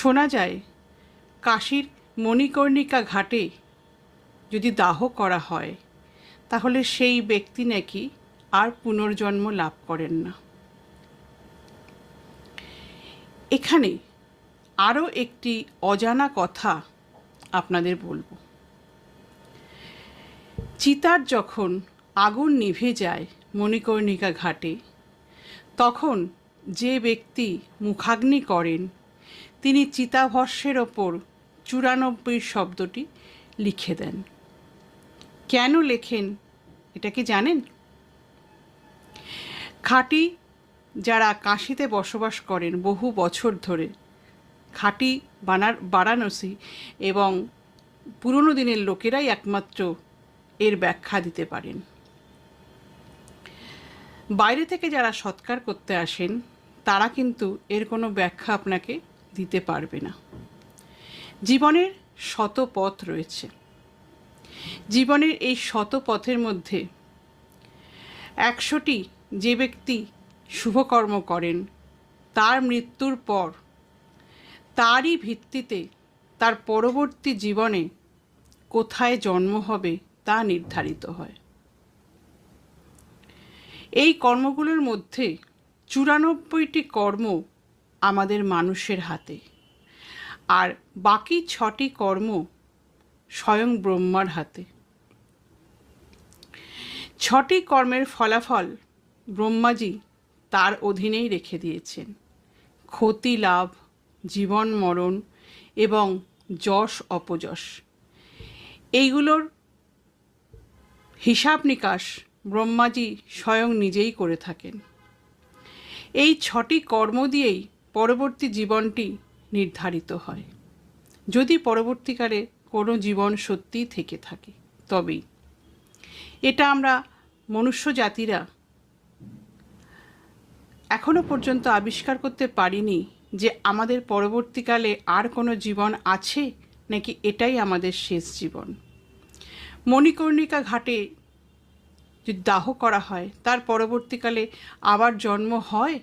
শোনা যায়, কাশীর মণিকর্ণিকা ঘাটে যদি দাহ করা হয়, তাহলে সেই ব্যক্তি নাকি আর পুনর্জন্ম লাভ করেন না। এখানে আরও একটি অজানা কথা আপনাদের বলব। চিতার যখন আগুন নিভে যায় মণিকর্ণিকা ঘাটে, তখন যে ব্যক্তি মুখাগ্নি করেন তিনি চিতাভস্যের ওপর চুরানব্বই শব্দটি লিখে দেন। কেন লেখেন? এটা কি জানেন? খাঁটি যারা কাশিতে বসবাস করেন বহু বছর ধরে, খাঁটি বানার, বারাণসী এবং পুরনো দিনের লোকেরাই একমাত্র এর ব্যাখ্যা দিতে পারেন। বাইরে থেকে যারা সৎকার করতে আসেন, তারা কিন্তু এর কোনো ব্যাখ্যা আপনাকে দিতে পারবে না। জীবনের শত পথ রয়েছে। জীবনের এই শত পথের মধ্যে একশোটি যে ব্যক্তি শুভকর্ম করেন, তার মৃত্যুর পর তারই ভিত্তিতে তার পরবর্তী জীবনে কোথায় জন্ম হবে তা নির্ধারিত হয়। এই কর্মগুলোর মধ্যে চুরানব্বইটি কর্ম আমাদের মানুষের হাতে। আর বাকি ছটি কর্ম স্বয়ং ব্রহ্মার হাতে। ছটি কর্মের ফলাফল ব্রহ্মাজি তার অধীনেই রেখে দিয়েছেন। ক্ষতি, লাভ, জীবন, মরণ এবং যশ, অপযশ। এইগুলোর হিসাব নিকাশ ব্রহ্মাজি স্বয়ং নিজেই করে থাকেন। এই ছটি কর্ম দিয়েই পরবর্তী জীবনটি নির্ধারিত হয়। যদি পরবর্তীকালে কোনো জীবন সত্যিই থেকে থাকে তবেই এটা আমরা মনুষ্য জাতিরা এখনও পর্যন্ত আবিষ্কার করতে পারিনি যে আমাদের পরবর্তীকালে আর কোনো জীবন আছে নাকি এটাই আমাদের শেষ জীবন। মণিকর্ণিকা ঘাটে যদি দাহ করা হয়, তার পরবর্তীকালে আবার জন্ম হয়